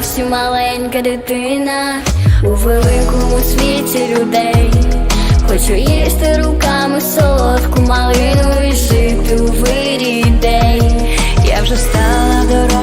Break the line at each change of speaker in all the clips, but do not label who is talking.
зовсім маленька дитина у великому світі людей. Хочу їсти руками солодку малину і жити у вирі день.
Я вже стала доросла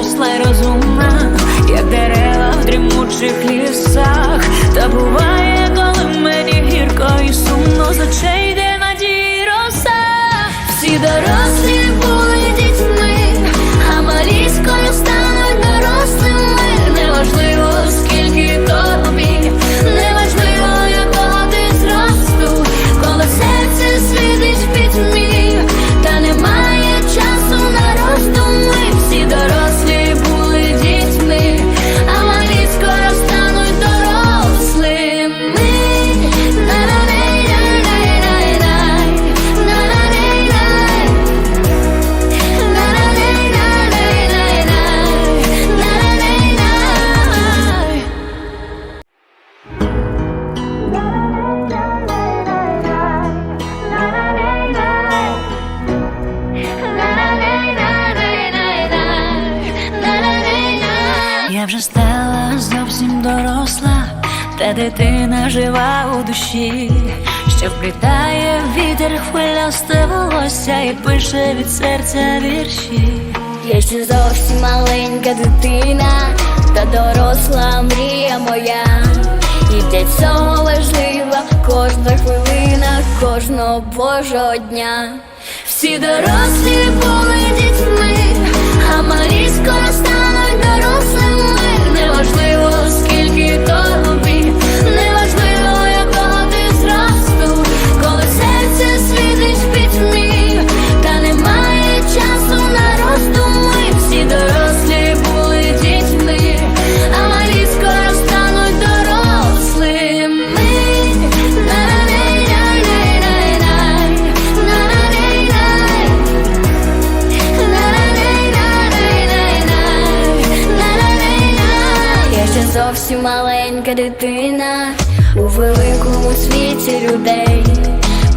та дитина жива у душі, що вплітає вітер хвилясте волосся і пише від серця вірші.
Я ще зовсім маленька дитина, та доросла мрія моя. І для цього важлива кожна хвилина, кожного божого дня. Всі дорослі були дітьми, а малі скоро стануть зовсім маленька дитина у великому світі людей.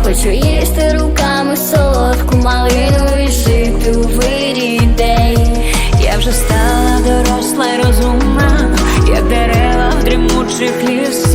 Хочу їсти руками солодку малину і жити у вирі ідей.
Я вже стала доросла й розумна, як дерева в дрімучих лісах.